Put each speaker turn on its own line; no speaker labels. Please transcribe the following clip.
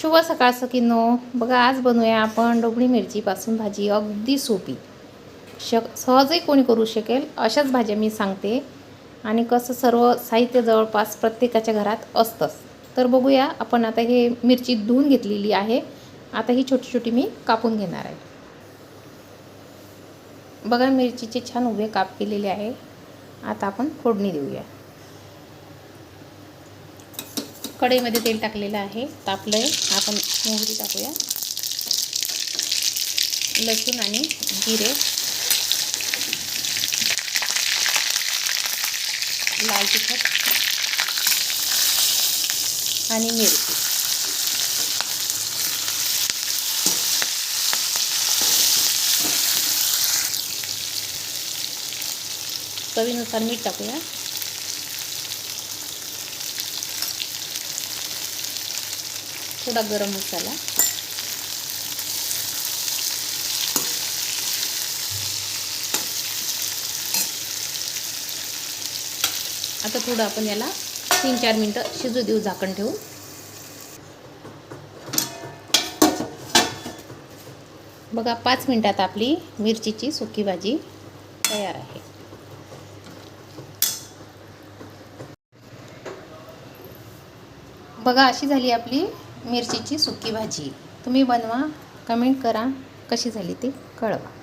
शुभ सकाळ सकिनो बघा आज बनवूया आपण डोबळी मिरचीपासून भाजी. अगदी सोपी. शक सहजही कोणी करू शकेल. अशाच भाज्या मी सांगते. आणि कसं सर्व साहित्य जवळपास प्रत्येकाच्या घरात असतंच. तर बघूया आपण आता हे मिरची धुवून घेतलेली आहे. आता ही छोटी छोटी मी कापून घेणार आहे. बघा मिरचीचे छान उभे काप केलेले आहे. आता आपण फोडणी देऊया. कढईमध्ये तेल टाकलेलं आहे. तापलं आहे आपण मोहरी टाकूया. लसूण आणि जिरे. लाल तिखट. आणि मिरची. चवीनुसार मीठ टाकूया. थोडा गरम मसाला. आता थोडं आपण याला तीन चार मिनटं शिजू देऊ झाकण ठेवून. बघा पाच मिनटात आपली मिरचीची सुकी भाजी तयार आहे. बघा अशी झाली आपली मिरचीची सुकी भाजी. तुम्ही बनवा कमेंट करा कशी झाली ती कळवा.